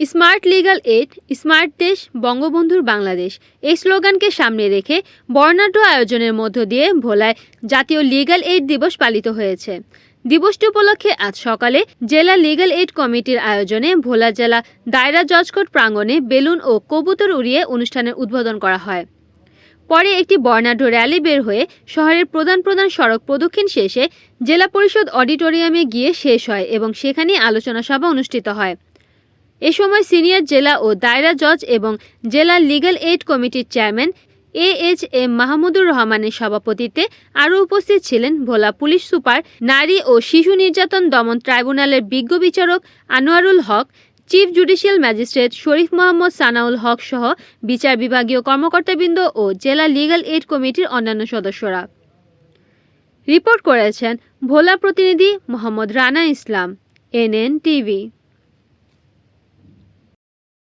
Smart legal aid, smart দেশ, বঙ্গবন্ধুর বাংলাদেশ। এই স্লোগানকে সামনে রেখে বর্ণাঢ্য আয়োজনের মধ্য দিয়ে ভোলায় জাতীয় লিগ্যাল এইড দিবস পালিত হয়েছে। দিবসটি উপলক্ষে আজ সকালে জেলা লিগাল এইড কমিটির আয়োজনে ভোলা জেলা দায়রা জজকোর্ট প্রাঙ্গণে বেলুন ও কবুতর উড়িয়ে অনুষ্ঠানের উদ্বোধন করা হয়। পরে একটি বর্ণাঢ্য র্যালি বের হয়ে শহরের প্রধান প্রধান সড়ক প্রদক্ষিণ শেষে জেলা পরিষদ অডিটোরিয়ামে গিয়ে শেষ হয় এবং সেখানেই আলোচনা সভা অনুষ্ঠিত হয়। এ সময় সিনিয়র জেলা ও দায়রা জজ এবং জেলা লিগ্যাল এইড কমিটির chairman A H M Mahmudur রহমানের সভাপতিত্বে আরও উপস্থিত ছিলেন ভোলা পুলিশ সুপার, নারী ও শিশু নির্যাতন দমন ট্রাইব্যুনালের বিজ্ঞ বিচারক Anwarul Haque, chief judicial magistrate Sharif Mohammad Sanaul Haque সহ বিচার বিভাগীয় কর্মকর্তাবৃন্দ ও জেলা লিগ্যাল এইড কমিটির অন্যান্য সদস্যরা। রিপোর্ট করেছেন ভোলা প্রতিনিধি মোহাম্মদ রানা ইসলাম, এনএন টিভি।